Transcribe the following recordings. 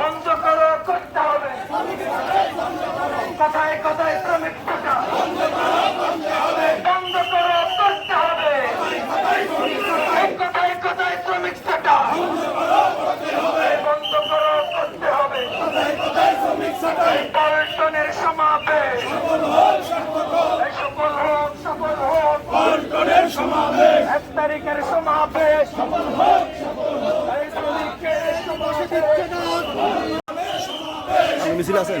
বন্ধ করো করতে হবে। কথায় কথায় শ্রমিক টাকা বন্ধ করো করতে হবে। কথায় কথায় শ্রমিক টাকা বন্ধ করো করতে হবে। পল্টনের সমাবেশ। এই সফল হোক সফল হোক। এক তারিখের সমাবেশ এই শ্রমিকের সমাবেশ মিছিল আছেন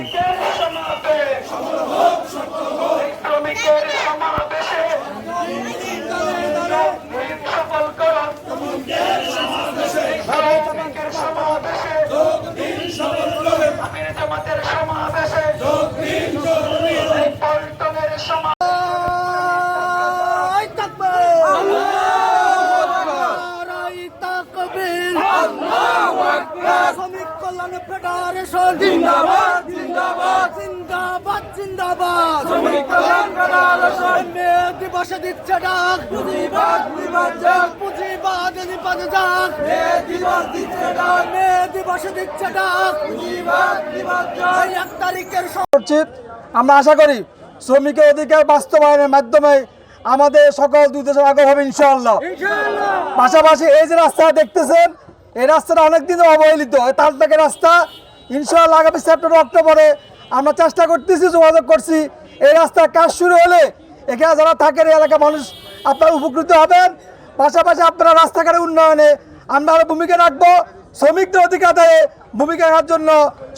শ্রমিক কল্যাণ ফেডারেশন। জিন্দাবাদ জিন্দাবাদ। জিন্দাবাদ। জিন্দাবাদ শ্রমিক কল্যাণ ফেডারেশন। মে দিবসে দিচ্ছে ডাক। পুঁজিবাদ যাক। পুঁজিবাদ যাক। মে দিবস দিচ্ছে ডাক। মে দিবসে দিচ্ছে ডাক। পুঁজিবাদ যাক। এক তারিখের করছি আমরা আশা করি শ্রমিকের অধিকার বাস্তবায়নের মাধ্যমে আমাদের সকল দুই দেশের আগে হবে ইনশাআল্লাহ। পাশাপাশি এই যে রাস্তা দেখতেছেন এই রাস্তাটা অনেকদিন অবহেলিত। তালতাকে রাস্তা, ইনশাআল্লাহ আগামী সেপ্টেম্বর, অক্টোবরে আমরা চেষ্টা করতেছি, যোগাযোগ করছি। এই রাস্তার কাজ শুরু হলে এখানে যারা থাকেন, এই এলাকার মানুষ আপনারা উপকৃত হবেন। পাশাপাশি আপনারা রাস্তাঘাটের উন্নয়নে আমরা আরও ভূমিকা রাখব। শ্রমিকদের অধিকার আদায়ে ভূমিকা রাখার জন্য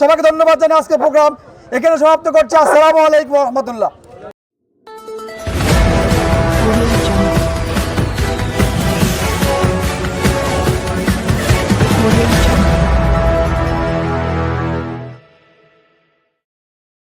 সবাইকে ধন্যবাদ জানাই আজকে প্রোগ্রাম। এখানে সমাপ্ত করছি। আসসালামু আলাইকুম রহমতুল্লাহ।